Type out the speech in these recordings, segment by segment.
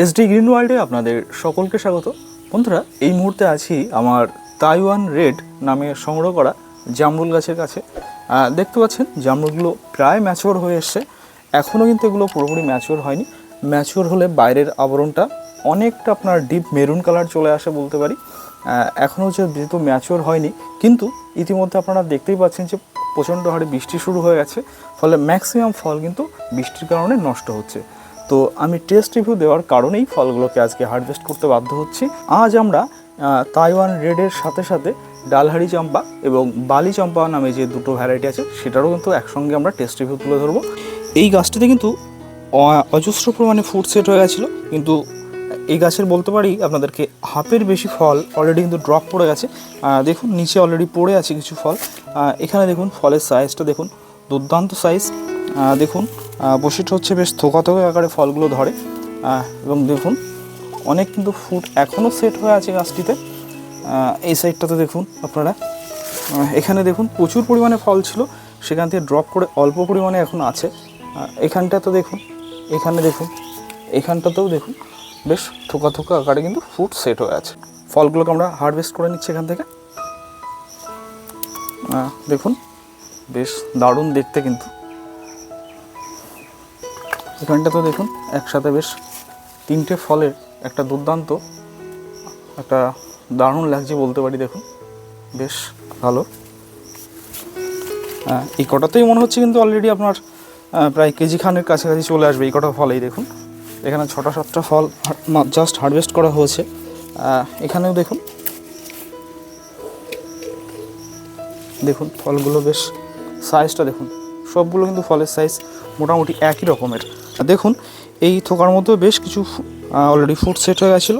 SD green ওয়ার্ল্ডে আপনাদের সকলকে স্বাগত। বন্ধুরা, এই মুহূর্তে আছি আমার তাইওয়ান রেড নামে সংগ্রহ করা জামরুল গাছের কাছে। দেখতে পাচ্ছেন, জামরুলগুলো প্রায় ম্যাচিওর হয়ে এসছে। এখনও কিন্তু এগুলো পুরোপুরি ম্যাচিওর হয়নি। ম্যাচিওর হলে বাইরের আবরণটা অনেকটা আপনার ডিপ মেরুন কালার চলে আসে বলতে পারি। এখনও যেহেতু ম্যাচিওর হয়নি, কিন্তু ইতিমধ্যে আপনারা দেখতেই পাচ্ছেন যে প্রচণ্ড হারে বৃষ্টি শুরু হয়ে গেছে। ফলে ম্যাক্সিমাম ফল কিন্তু বৃষ্টির কারণে নষ্ট হচ্ছে। তো আমি টেস্ট রিভিউ দেওয়ার কারণেই ফলগুলোকে আজকে হারভেস্ট করতে বাধ্য হচ্ছি। আজ আমরা তাইওয়ান রেডের সাথে সাথে ডালহারি চম্পা এবং বালি চম্পা নামে যে দুটো ভ্যারাইটি আছে, সেটারও কিন্তু একসঙ্গে আমরা টেস্ট রিভিউ তুলে ধরবো। এই গাছটিতে কিন্তু অজস্র পরিমাণে ফুড সেট হয়ে গেছিল, কিন্তু এই গাছের বলতে পারি আপনাদেরকে হাফের বেশি ফল অলরেডি কিন্তু ড্রপ পড়ে গেছে। দেখুন, নিচে অলরেডি পড়ে আছে কিছু ফল। এখানে দেখুন, ফলের সাইজটা দেখুন, দুর্দান্ত সাইজ দেখুন বৈশিষ্ট্য হচ্ছে বেশ থোকা থোকা আকারে ফলগুলো ধরে। এবং দেখুন, অনেক কিন্তু ফুড এখনও সেট হয়ে আছে গাছটিতে। এই সাইডটাতে দেখুন আপনারা। এখানে দেখুন প্রচুর পরিমাণে ফল ছিল। সেখান থেকে ড্রপ করে অল্প পরিমাণে এখন আছে। এখানটাতে দেখুন, এখানে দেখুন, এখানটাতেও দেখুন বেশ থোকা থোকা আকারে কিন্তু ফুড সেট হয়ে আছে। ফলগুলোকে আমরা হারভেস্ট করে নিচ্ছি এখান থেকে। দেখুন, বেশ দারুণ দেখতে কিন্তু। এখানটাতে দেখুন একসাথে বেশ তিনটে ফলের একটা দুর্দান্ত একটা দারুণ লাগছে বলতে পারি দেখুন বেশ ভালো। আহ, এই কটাতেই মনে হচ্ছে কিন্তু অলরেডি আপনার প্রায় কেজি খানের কাছাকাছি চলে আসবে এই কটা ফলেই দেখুন। এখানে ছটা সাতটা ফল জাস্ট হারভেস্ট করা হয়েছে। এখানেও দেখুন। দেখুন ফলগুলো বেশ সাইজটা দেখুন সবগুলো কিন্তু ফলের সাইজ মোটামুটি একই রকমের। দেখুন, এই থোকার মধ্যে বেশ কিছু অলরেডি ফুড সেট হয়ে গেছিল।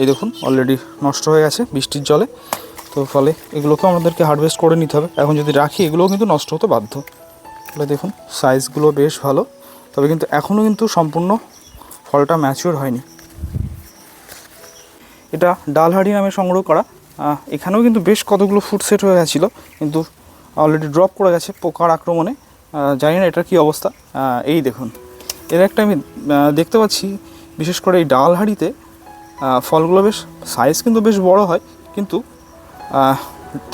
এই দেখুন অলরেডি নষ্ট হয়ে গেছে বৃষ্টির জলে। তো ফলে এগুলোকেও আমাদেরকে হারভেস্ট করে নিতে হবে। এখন যদি রাখি, এগুলোও কিন্তু নষ্ট হতে বাধ্য। তাহলে দেখুন সাইজগুলো বেশ ভালো। তবে কিন্তু এখনও কিন্তু সম্পূর্ণ ফলটা ম্যাচিওর হয়নি। এটা ডালহাড়ি নামে সংগ্রহ করা। এখানেও কিন্তু বেশ কতগুলো ফুড সেট হয়ে গেছিল। কিন্তু অলরেডি ড্রপ করে গেছে পোকার আক্রমণে। জানি না এটার কী অবস্থা। এই দেখুন। এর একটা আমি দেখতে পাচ্ছি বিশেষ করে এই ডালহাড়িতে আহ, ফলগুলো বেশ সাইজ কিন্তু বেশ বড় হয় কিন্তু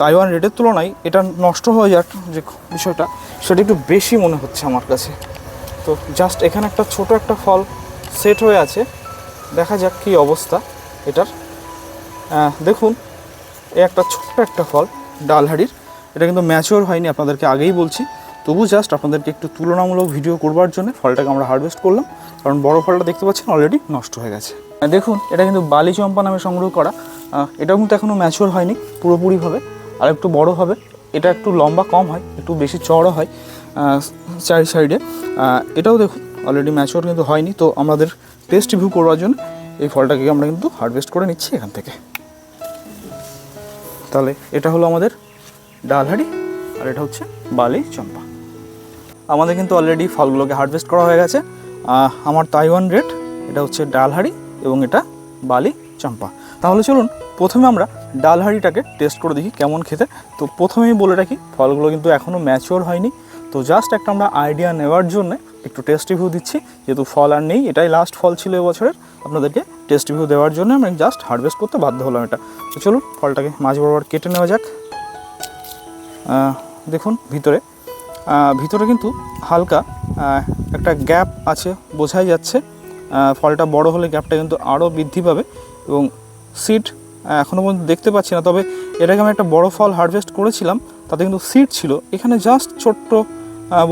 তাইওয়ান রেটের তুলনায় এটা নষ্ট হয়ে যাওয়ার যে বিষয়টা সেটা একটু বেশি মনে হচ্ছে আমার কাছে। তো জাস্ট এখানে একটা ছোট একটা ফল সেট হয়ে আছে দেখা যাক কী অবস্থা এটার। দেখুন এ একটা ছোট্ট একটা ফল ডালহাড়ির এটা কিন্তু ম্যাচিওর হয়নি আপনাদেরকে আগেই বলছি। তবু জাস্ট আপনাদেরকে একটু তুলনামূলক ভিডিও করবার জন্য ফলটাকে আমরা হারভেস্ট করলাম, কারণ বড় ফলটা দেখতে পাচ্ছেন অলরেডি নষ্ট হয়ে গেছে। দেখুন, এটা কিন্তু বালি চম্পা নামে সংগ্রহ করা। এটাও কিন্তু এখনও ম্যাচিওর হয়নি পুরোপুরিভাবে আর একটু বড় হবে। এটা একটু লম্বা কম হয়, একটু বেশি চড়া হয় চারি সাইডে। এটাও দেখুন অলরেডি ম্যাচিওর কিন্তু হয়নি। তো আমাদের টেস্ট রিভিউ করবার জন্য এই ফলটাকে আমরা কিন্তু হারভেস্ট করে নিচ্ছি এখান থেকে। তাহলে এটা হলো আমাদের ডালহাড়ি, আর এটা হচ্ছে বালি চম্পা। আমাদের কিন্তু অলরেডি ফলগুলোকে হারভেস্ট করা হয়ে গেছে। আমার তাইওয়ান রেড এটা হচ্ছে ডালহাড়ি এবং এটা বালি চম্পা। তাহলে চলুন, প্রথমে আমরা ডালহাড়িটাকে টেস্ট করে দেখি কেমন খেতে। তো প্রথমেই বলে রাখি, ফলগুলো কিন্তু এখনও ম্যাচিওর হয়নি। তো জাস্ট একটা আমরা আইডিয়া নেওয়ার জন্য একটু টেস্ট রিভিউ দিচ্ছি। যেহেতু ফল আর নেই, এটাই লাস্ট ফল ছিল এবছরের। আপনাদেরকে টেস্ট রিভিউ দেওয়ার জন্য আমি জাস্ট হারভেস্ট করতে বাধ্য হলাম এটা। তো চলুন, ফলটাকে মাঝ বরাবর কেটে নেওয়া যাক। দেখুন, ভিতরে ভিতরে কিন্তু হালকা একটা গ্যাপ আছে, বোঝাই যাচ্ছে। ফলটা বড় হলে গ্যাপটা কিন্তু আরও বৃদ্ধি পাবে এবং সিড এখনও পর্যন্ত দেখতে পাচ্ছি না, তবে এটাকে আমি একটা বড় ফল হারভেস্ট করেছিলাম, তাতে কিন্তু সিড ছিল। এখানে জাস্ট ছোট্ট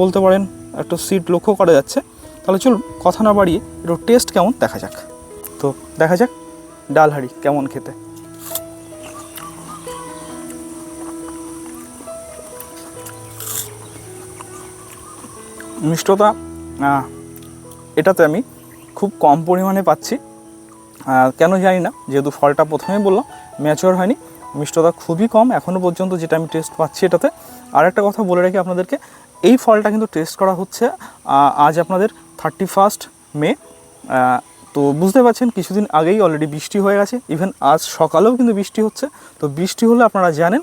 বলতে পারেন একটা সিড লক্ষ্য করা যাচ্ছে। তাহলে চলুন কথা না বাড়িয়ে একটু টেস্ট কেমন দেখা যাক। তো দেখা যাক ডাল কেমন খেতে। মিষ্টতা এটাতে আমি খুব কম পরিমাণে পাচ্ছি। কেন জানি না, যেহেতু ফলটা প্রথমেই বললাম ম্যাচিওর হয়নি মিষ্টতা খুবই কম এখনও পর্যন্ত যেটা আমি টেস্ট পাচ্ছি এটাতে। আর একটা কথা বলে রাখি আপনাদেরকে, এই ফলটা কিন্তু টেস্ট করা হচ্ছে আজ আপনাদের থার্টি ফার্স্ট মে তো বুঝতে পারছেন কিছুদিন আগেই অলরেডি বৃষ্টি হয়ে গেছে ইভেন আজ সকালেও কিন্তু বৃষ্টি হচ্ছে। তো বৃষ্টি হলে আপনারা জানেন,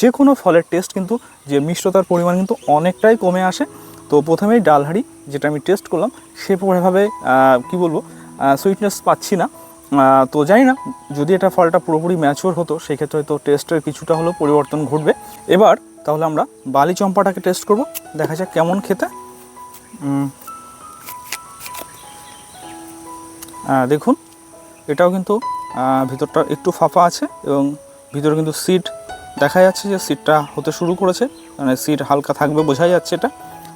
যে কোনো ফলের টেস্ট কিন্তু, যে মিষ্টতার পরিমাণ কিন্তু অনেকটাই কমে আসে। তো প্রথমেই ডালহাড়ি যেটা আমি টেস্ট করলাম, সে সেভাবে কী বলব সুইটনেস পাচ্ছি না। তো জানি না, যদি এটা ফলটা পুরোপুরি ম্যাচিওর হতো, সেক্ষেত্রে হয়তো টেস্টের কিছুটা হলেও পরিবর্তন ঘটবে। এবার, তাহলে আমরা বালি চম্পাটাকে টেস্ট করব, দেখা যাক কেমন খেতে। দেখুন, এটাও কিন্তু ভিতরটা একটু ফাঁপা আছে এবং ভিতরে কিন্তু সিট দেখা যাচ্ছে যে সিটটা হতে শুরু করেছে মানে সিট হালকা থাকবে বোঝাই যাচ্ছে এটা।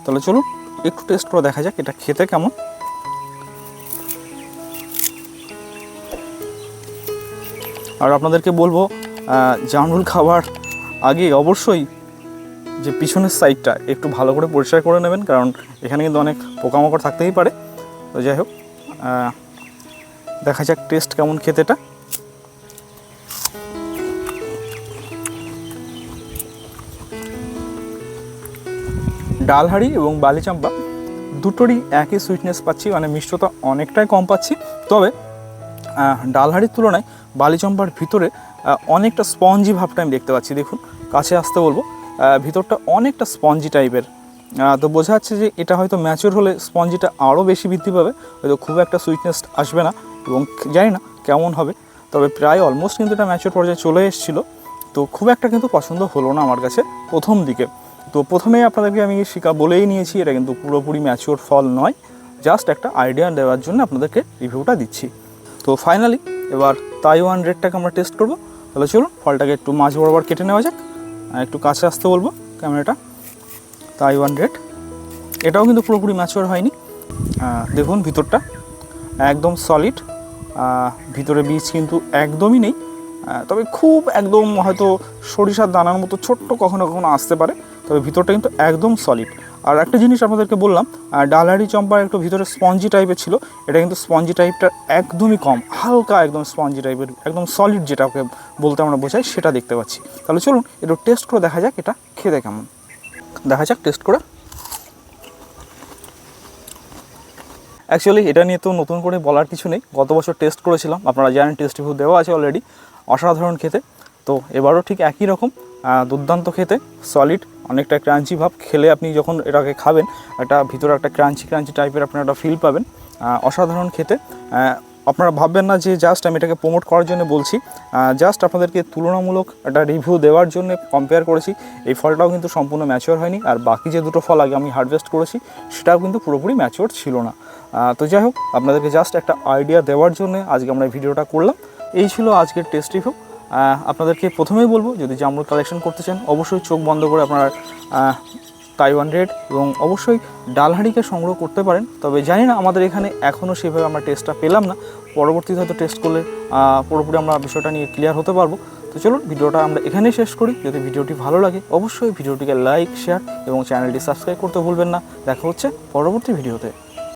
তাহলে চলুন, একটু টেস্ট করে দেখা যাক এটা খেতে কেমন। আর আপনাদেরকে বলব জামরুল খাবার আগে অবশ্যই যে পিছনের সাইডটা একটু ভালো করে পরিষ্কার করে নেবেন, কারণ এখানে কিন্তু অনেক পোকামাকড় থাকতেই পারে। তো যাই হোক দেখা যাক টেস্ট কেমন খেতে ডালহাড়ি এবং বালিচাম্পা দুটোরই একই সুইটনেস পাচ্ছি মানে মিষ্টতা অনেকটাই কম পাচ্ছি। তবে ডালহাড়ির তুলনায় বালিচম্পার ভিতরে অনেকটা স্পঞ্জি ভাবটা আমি দেখতে পাচ্ছি। দেখুন, কাছে আসতে বলব ভিতরটা অনেকটা স্পঞ্জি টাইপের তো বোঝা যাচ্ছে যে এটা হয়তো ম্যাচিওর হলে স্পঞ্জিটা আরও বেশি বৃদ্ধি পাবে, হয়তো খুব একটা সুইটনেস আসবে না এবং জানি না কেমন হবে, তবে প্রায় অলমোস্ট কিন্তু এটা ম্যাচিওর পর্যায়ে চলে এসেছিল। তো খুব একটা কিন্তু পছন্দ হলো না আমার কাছে প্রথম দিকে। তো প্রথমেই আপনাদেরকে আমি শিকা বলেই নিয়েছি, এটা কিন্তু পুরোপুরি ম্যাচিওর ফল নয়। জাস্ট একটা আইডিয়া দেওয়ার জন্য আপনাদেরকে রিভিউটা দিচ্ছি। তো ফাইনালি এবার তাইওয়ান রেডটাকে আমরা টেস্ট করব। তাহলে চলুন, ফলটাকে একটু মাছ বরাবর কেটে নেওয়া যাক। আর একটু কাছে আসতে বলব ক্যামেরাটা। তাইওয়ান রেড এটাও কিন্তু পুরোপুরি ম্যাচিওর হয়নি। দেখুন ভিতরটা। একদম সলিড ভিতরে বীজ কিন্তু একদমই নেই। তবে খুব একদম হয়তো সরিষার দানার মতো ছোট্ট কখনো কখনো আসতে পারে। তবে ভিতরটা কিন্তু একদম সলিড আর একটা জিনিস আপনাদেরকে বললাম ডালহারি চম্পার একটু ভিতরে স্পঞ্জি টাইপের ছিল, এটা কিন্তু স্পঞ্জি টাইপটা একদমই কম, হালকা একদম স্পঞ্জি টাইপের একদম সলিড যেটাকে বলতে আমরা বোঝাই, সেটা দেখতে পাচ্ছি। তাহলে চলুন, একটু টেস্ট করে দেখা যাক এটা খেতে কেমন। দেখা যাক টেস্ট করে। অ্যাকচুয়ালি এটা নিয়ে তো নতুন করে বলার কিছু নেই। গত বছর টেস্ট করেছিলাম, আপনারা জানেন টেস্ট রিভিউ দেওয়া আছে অলরেডি অসাধারণ খেতে। তো এবারও ঠিক একই রকম দুর্দান্ত খেতে সলিড অনেকটা ক্রাঞ্চি ভাব। খেলে আপনি যখন এটাকে খাবেন, একটা ভিতরে একটা ক্রাঞ্চি ক্রাঞ্চি টাইপের আপনারা একটা ফিল পাবেন। অসাধারণ খেতে। আপনারা ভাববেন না যে জাস্ট আমি এটাকে প্রমোট করার জন্য বলছি। জাস্ট আপনাদেরকে তুলনামূলক একটা রিভিউ দেওয়ার জন্য কম্পেয়ার করেছি। এই ফলটাও কিন্তু সম্পূর্ণ ম্যাচিওর হয়নি। আর বাকি যে দুটো ফল আগে আমি হারভেস্ট করেছি, সেটাও কিন্তু পুরোপুরি ম্যাচিওর ছিল না। তো যাই হোক, আপনাদেরকে জাস্ট একটা আইডিয়া দেওয়ার জন্য আজকে আমরা ভিডিওটা করলাম। এই ছিল আজকের টেস্ট রিভিউ আপনাদেরকে প্রথমেই বলব, যদি জামরুল কালেকশন করতে চান, অবশ্যই চোখ বন্ধ করে আপনার তাইওয়ান রেড এবং অবশ্যই ডালহাঁড়িকে সংগ্রহ করতে পারেন। তবে জানি না আমাদের এখানে এখনও সেভাবে আমরা টেস্টটা পেলাম না। পরবর্তীতে হয়তো টেস্ট করলে পুরোপুরি আমরা বিষয়টা নিয়ে ক্লিয়ার হতে পারব। তো চলুন, ভিডিওটা আমরা এখানেই শেষ করি। যদি ভিডিওটি ভালো লাগে, অবশ্যই ভিডিওটিকে লাইক শেয়ার এবং চ্যানেলটি সাবস্ক্রাইব করতে ভুলবেন না। দেখা হচ্ছে পরবর্তী ভিডিওতে।